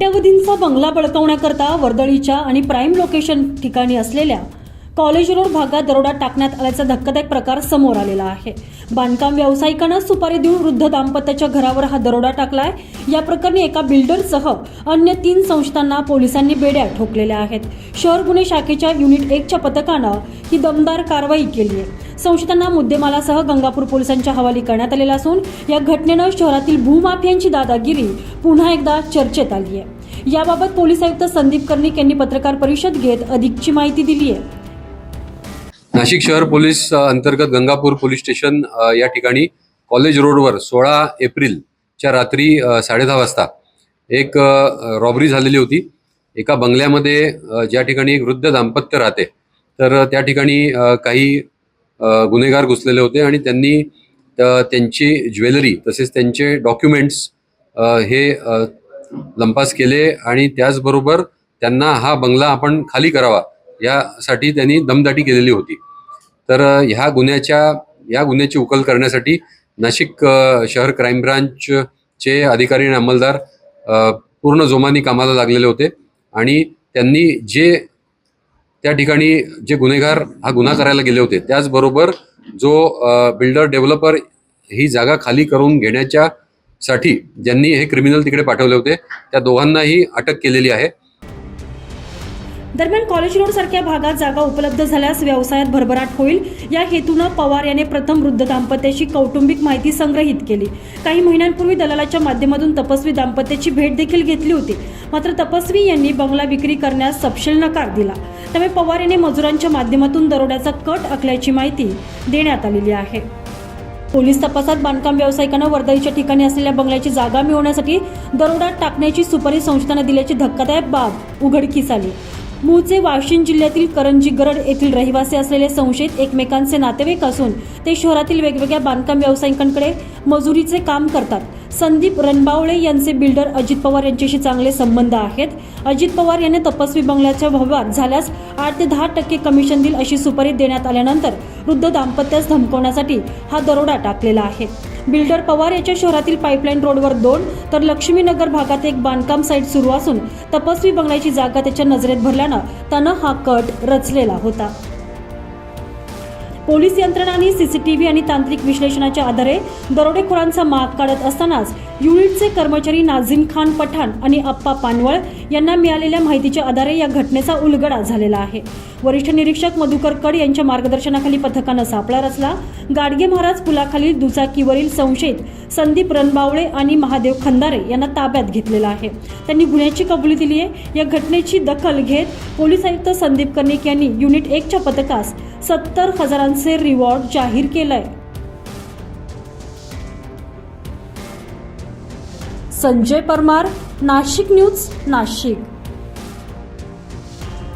कोट्यवधींचा बंगला बळकवण्याकरता वर्दळीच्या आणि प्राईम लोकेशन ठिकाणी असलेल्या कॉलेज रोड भागात दरोडा टाकण्यात आल्याचा धक्कादायक प्रकार समोर आलेला आहे. बांधकाम व्यावसायिकांना सुपारी देऊन वृद्ध दाम्पत्याच्या घरावर हा दरोडा टाकलाय. या प्रकरणी एका बिल्डरसह अन्य तीन संस्थांना पोलिसांनी बेड्या ठोकलेल्या आहेत. शहर गुन्हे शाखेच्या युनिट एकच्या पथकानं ही दमदार कारवाई केली आहे. संशयितांना मुद्देमालासह गंगापूर पोलिसांच्या हवाली करण्यात आलेला असून या घटनेनं शहरातील भूमाफियांची दादागिरी पुन्हा एकदा चर्चेत आली आहे. याबाबत पोलीस आयुक्त संदीप कर्णिक यांनी पत्रकार परिषद घेत अधिकची माहिती दिली आहे. नाशिक शहर पोलीस अंतर्गत गंगापूर पोलीस स्टेशन या ठिकाणी कॉलेज रोडवर सोळा एप्रिलच्या रात्री साडेदहा वाजता एक रॉबरी झालेली होती. एका बंगल्यामध्ये ज्या ठिकाणी एक वृद्ध दाम्पत्य राहते तर त्या ठिकाणी काही गुन्हेगार घुसलेले होते आणि त्यांनी त्यांची ज्वेलरी तसेच त्यांचे डॉक्युमेंट्स हे लंपास केले आणि त्याचबरोबर त्यांना हा बंगला आपण खाली करावा. यासाठी त्यांनी दमदाटी केलेली होती. तर ह्या गुन्ह्याच्या या गुन्ह्याची उकल करण्यासाठी नाशिक शहर क्राईम ब्रांचचे अधिकारी आणि अंमलदार पूर्ण जोमाने कामाला लागलेले होते आणि त्यांनी जे त्या ठिकाणी जे गुन्हेगार हा गुन्हा करायला गेले होते त्याचबरोबर जो बिल्डर डेव्हलपर ही जागा खाली करून घेण्याच्या साठी ज्यांनी हे क्रिमिनल तिकडे पाठवले होते त्या दोघांनाही अटक केलेली आहे. दरम्यान कॉलेज रोड सारख्या भागात जागा उपलब्ध झाल्यास व्यवसायात भरभराट होईल. या हेतूनं पवार याने प्रथम वृद्ध दाम्पत्याची कौटुंबिक माहिती संग्रहित केली. काही महिन्यांपूर्वी दलालाच्या माध्यमातून तपस्वी दाम्पत्याची भेट देखील घेतली होती. मात्र तपस्वी यांनी बंगला विक्री करण्यास सपशेल नकार दिला. त्यामुळे पवार यांनी मजुरांच्या माध्यमातून दरोड्याचा कट आखल्याची माहिती देण्यात आलेली आहे. पोलीस तपासात बांधकाम व्यावसायिकांना वर्दळीच्या ठिकाणी असलेल्या बंगल्याची जागा मिळवण्यासाठी दरोडा टाकण्याची सुपारी संस्थांना दिल्याची धक्कादायक बाब उघडकीस आली. मूळचे वाशिम जिल्ह्यातील करंजी गरड येथील रहिवासी असलेले संशयित एकमेकांचे नातेवाईक असून ते शहरातील वेगवेगळ्या बांधकाम व्यावसायिकांकडे मजुरीचे काम करतात. संदीप रणबावळे यांचे बिल्डर अजित पवार यांच्याशी चांगले संबंध आहेत. अजित पवार यांनी तपस्वी बंगल्याच्या व्यवहार झाल्यास आठ ते दहा टक्के कमिशन देईल अशी सुपारी देण्यात आल्यानंतर वृद्ध दाम्पत्यास धमकवण्यासाठी हा दरोडा टाकलेला आहे. बिल्डर पवार याच्या शहरातील पाईपलाईन रोडवर दोन तर लक्ष्मीनगर भागात एक बांधकाम साईट सुरू असून तपस्वी बंगल्याची जागा त्याच्या नजरेत भरल्यानं त्यानं हा कट रचलेला होता. पोलीस यंत्रणांनी सीसीटीव्ही आणि तांत्रिक विश्लेषणाच्या आधारे दरोडेखोरांचा माग काढत असतानाच युनिटचे कर्मचारी नाझीम खान पठाण आणि अप्पा पानवळ यांना मिळालेल्या माहितीच्या आधारे या घटनेचा उलगडा झालेला आहे. वरिष्ठ निरीक्षक मधुकर कड यांच्या मार्गदर्शनाखाली पथकानं सापळा रचला. गाडगे महाराज पुलाखालील दुचाकीवरील संशयित संदीप रणबावळे आणि महादेव खंदारे यांना ताब्यात घेतलेला आहे. त्यांनी गुन्ह्याची कबुली दिली आहे. या घटनेची दखल घेत पोलीस आयुक्त संदीप कर्णिक यांनी युनिट एकच्या पथकास सत्तर हजारांचा रिवॉर्ड जाहीर केलंय. संजय परमार नाशिक न्यूज नाशिक.